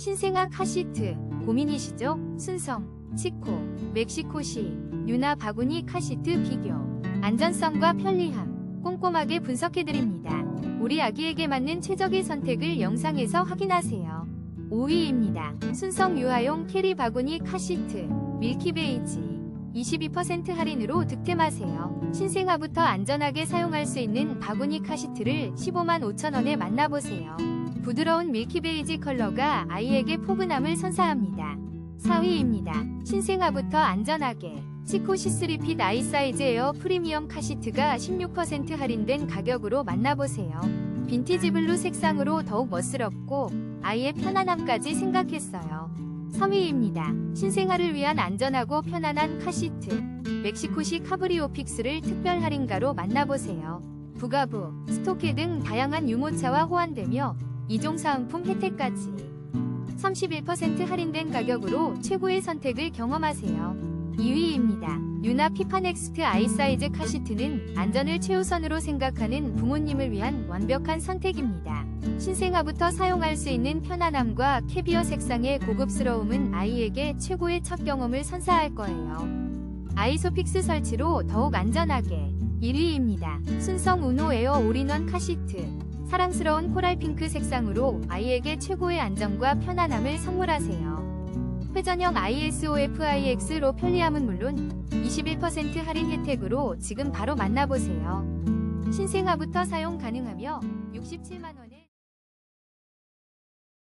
신생아 카시트 고민이시죠? 순성, 치코, 멕시코시, 유나 바구니 카시트 비교 안전성과 편리함 꼼꼼하게 분석해드립니다. 우리 아기에게 맞는 최적의 선택을 영상에서 확인하세요. 5위입니다. 순성 유아용 캐리 바구니 카시트 밀키 베이지 22% 할인으로 득템하세요. 신생아부터 안전하게 사용할 수 있는 바구니 카시트를 15만 5천원에 만나보세요. 부드러운 밀키 베이지 컬러가 아이에게 포근함을 선사합니다. 4위입니다. 신생아부터 안전하게 치코 시스리핏 아이 사이즈 에어 프리미엄 카시트가 16% 할인된 가격으로 만나보세요. 빈티지 블루 색상으로 더욱 멋스럽고 아이의 편안함까지 생각했어요. 3위입니다. 신생아를 위한 안전하고 편안한 카시트 멕시코식 카브리오 픽스를 특별 할인가로 만나보세요. 부가부, 스토케 등 다양한 유모차와 호환되며 이종 사은품 혜택까지 31% 할인된 가격으로 최고의 선택을 경험하세요. 2위입니다. 유나 피파넥스트 아이 사이즈 카시트는 안전을 최우선으로 생각하는 부모님을 위한 완벽한 선택입니다. 신생아부터 사용할 수 있는 편안함과 캐비어 색상의 고급스러움은 아이에게 최고의 첫 경험을 선사할 거예요. 아이소픽스 설치로 더욱 안전하게 1위입니다. 순성 우노 에어 올인원 카시트 사랑스러운 코랄 핑크 색상으로 아이에게 최고의 안정과 편안함을 선물하세요. 회전형 ISOFIX로 편리함은 물론 21% 할인 혜택으로 지금 바로 만나보세요. 신생아부터 사용 가능하며 67만원